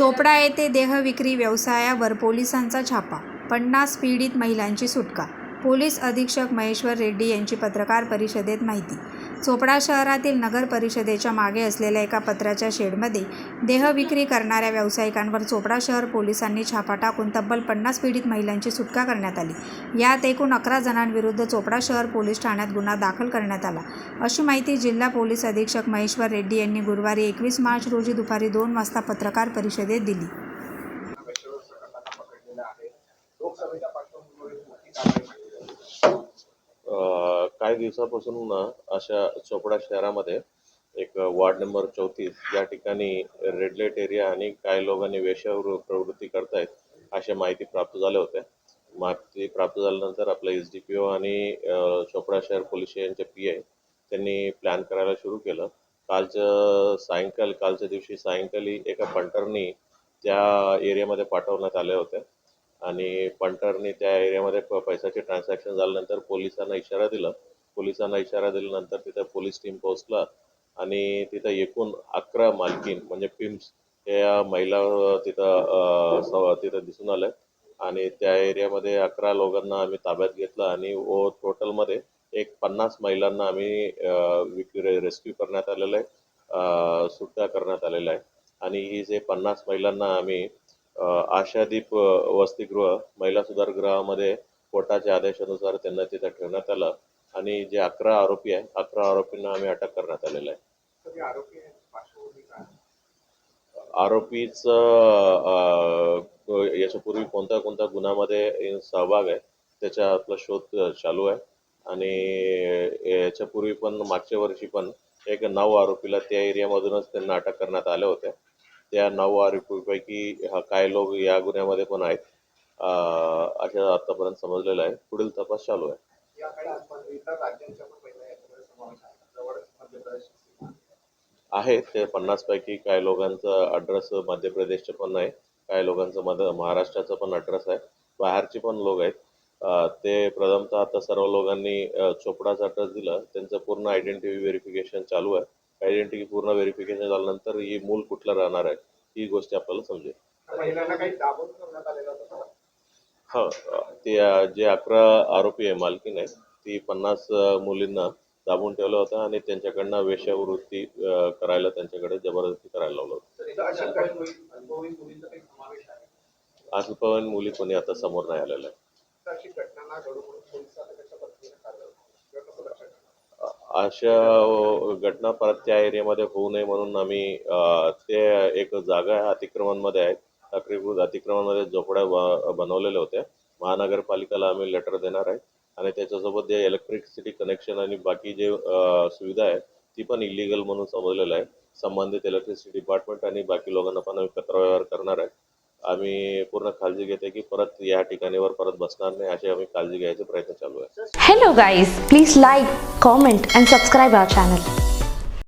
चोपडा येथे देहविक्री व्यवसायावर पोलिसांचा छापा पन्नास पीडित महिलांची सुटका पोलीस अधीक्षक महेश्वर रेड्डी यांची पत्रकार परिषदेत माहिती. चोपडा शहरातील नगर परिषदेच्या मागे असलेल्या एका पत्राच्या शेडमध्ये देहविक्री करणाऱ्या व्यावसायिकांवर चोपडा शहर पोलिसांनी छापा टाकून तब्बल पन्नास पीडित महिलांची सुटका करण्यात आली. यात एकूण अकरा जणांविरुद्ध चोपडा शहर पोलीस ठाण्यात गुन्हा दाखल करण्यात आला. अशी माहिती जिल्हा पोलीस अधीक्षक महेश्वर रेड्डी यांनी गुरुवारी एकवीस मार्च रोजी दुपारी दोन वाजता पत्रकार परिषदेत दिली. लोकसभेच्या पार्श्वभूमीवर मोठी कारवाई काही दिवसापासून ना अशा चोपडा शहरामध्ये एक वार्ड नंबर चौतीस या ठिकाणी रेड लाइट एरिया आणि काही लोकांनी वेशावर प्रवृत्ती करतायत अशा माहिती प्राप्त झाल्या होत्या माहिती प्राप्त झाल्यानंतर आपलं एस डी पी ओ आणि चोपडा शहर पोलीस यांचे पी आय त्यांनी प्लॅन करायला सुरू केलं. कालचं सायंकाल कालच्या दिवशी सायंकाली एका पंटरनी त्या एरियामध्ये पाठवण्यात आले होते आणि पंटरनी त्या एरियामध्ये पैशाचे ट्रान्झॅक्शन झाल्यानंतर पोलिसांना इशारा दिला पोलिसांना इशारा दिल्यानंतर तिथे पोलीस टीम पोहोचला आणि तिथं एकूण अकरा मालकीन म्हणजे पिम्स या महिला तिथं स- तिथं दिसून आल्या आणि त्या एरियामध्ये अकरा लोकांना आम्ही ताब्यात घेतलं आणि ओ टोटलमध्ये एक पन्नास महिलांना आम्ही विक- रेस्क्यू करण्यात आलेलं आहे सुट्ट्या करण्यात आलेल्या आहे. आणि ही जे पन्नास महिलांना आम्ही आशादीप वसतिगृह महिला सुधारगृहामध्ये कोर्टाच्या आदेशानुसार त्यांना तिथं ठेवण्यात आलं. आणि जे अकरा आरोपी आहे अकरा आरोपींना आम्ही अटक करण्यात आलेलं आहे. आरोपीच याच्यापूर्वी कोणत्या कोणत्या गुन्ह्यामध्ये सहभाग आहे त्याचा आपला शोध चालू आहे. आणि याच्यापूर्वी पण मागच्या वर्षी पण एक नऊ आरोपीला त्या एरियामधूनच त्यांना अटक करण्यात आल्या होत्या त्या नऊ आरोपीपैकी हा काही लोक या गुन्ह्यामध्ये पण आहेत. अशा आतापर्यंत समजलेलं आहे. पुढील तपास चालू आहे. या काही इतर राज्यांच्या पण महिला याच्यामध्ये समावेश आहे. जवळच मध्य प्रदेश सीमा आहे. आहे ते पन्नास पैकी काही लोकांचा अड्रेस मध्य प्रदेशचं पण आहे. काही लोकांचं मध्य महाराष्ट्राचं पण अड्रेस आहे. बाहेरचे पण लोक आहेत. ते प्रथमतः आता सर्व लोकांनी चोपडाचा अड्रेस दिला. त्यांचं पूर्ण आयडेंटिटी व्हेरिफिकेशन चालू आहे. आयडेंटिटी पूर्ण व्हेरिफिकेशन झाल्यानंतर ही मूल कुठलं राहणार आहे ही गोष्ट आपल्याला समजेल. महिलांना काही दाबून करण्यात आलेलं? हा ते जे अकरा आरोपी आहे मालकीन आहे ती पन्नास मुलींना दाबून ठेवलं होतं आणि त्यांच्याकडनं वेश्यावृत्ती अं, करायला त्यांच्याकडे जबरदस्ती करायला लावलं होतं. अल्पवयीन मुली- कोणी आता समोर नाही आलेलं आहे अशी घटना अशा परत त्या एरियामध्ये होऊ नये म्हणून आम्ही अ, ते एक जागा आहे अतिक्रमणमध्ये आहे अतिक्रमण अतिक्रमणामध्ये झोपड्या ब- बनवलेल्या होत्या महानगरपालिकेला आम्ही लेटर देणार आहे. आणि त्याच्यासोबत जे इलेक्ट्रिसिटी कनेक्शन आणि बाकी जे सुविधा आहे ती पण इलिगल म्हणून समजलेलं आहे. संबंधित इलेक्ट्रिसिटी डिपार्टमेंट आणि बाकी लोकांना पण आम्ही पत्रव्यवहार करणार आहे. आम्ही पूर्ण काळजी घेते की परत या ठिकाणीवर परत बसणार नाही अशी आम्ही काळजी घ्यायचा प्रयत्न चालू आहे. Hello guys please like comment and subscribe our channel